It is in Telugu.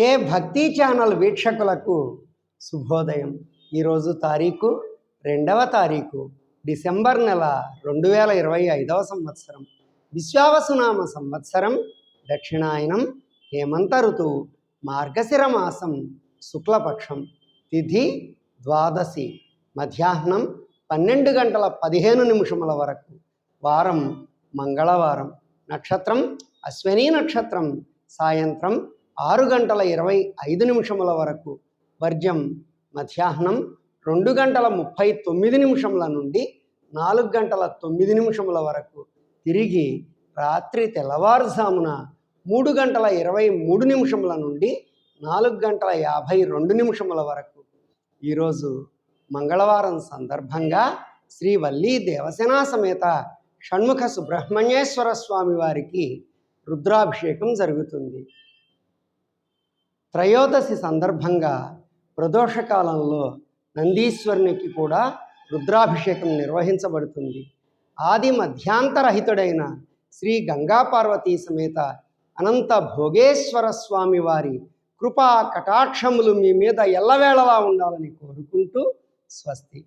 కే భక్తి ఛానల్ వీక్షకులకు శుభోదయం. ఈరోజు తారీఖు రెండవ తారీఖు డిసెంబర్ నెల రెండు వేల ఇరవై ఐదవ సంవత్సరం. విశ్వావసునామ సంవత్సరం దక్షిణాయనం హేమంత ఋతువు మార్గశిర మాసం శుక్లపక్షం తిథి ద్వాదశి మధ్యాహ్నం పన్నెండు గంటల పదిహేను నిమిషముల వరకు వారం మంగళవారం నక్షత్రం అశ్విని నక్షత్రం సాయంత్రం ఆరు గంటల ఇరవై ఐదు నిమిషముల వరకు వర్జం మధ్యాహ్నం రెండు గంటల ముప్పై తొమ్మిది నిమిషముల నుండి నాలుగు గంటల తొమ్మిది నిమిషముల వరకు తిరిగి రాత్రి తెల్లవారుజామున మూడు గంటల ఇరవై మూడు నిమిషముల నుండి నాలుగు గంటల యాభై రెండు నిమిషముల వరకు. ఈరోజు మంగళవారం సందర్భంగా శ్రీ వల్లీ దేవసేనా సమేత షణ్ముఖ సుబ్రహ్మణ్యేశ్వర స్వామి వారికి రుద్రాభిషేకం జరుగుతుంది. త్రయోదశి సందర్భంగా ప్రదోషకాలంలో నందీశ్వరునికి కూడా రుద్రాభిషేకం నిర్వహించబడుతుంది. ఆది మధ్యాంతరహితుడైన శ్రీ గంగాపార్వతీ సమేత అనంత భోగేశ్వర స్వామి వారి కృపా కటాక్షములు మీ మీద ఎల్లవేళలా ఉండాలని కోరుకుంటూ స్వస్తి.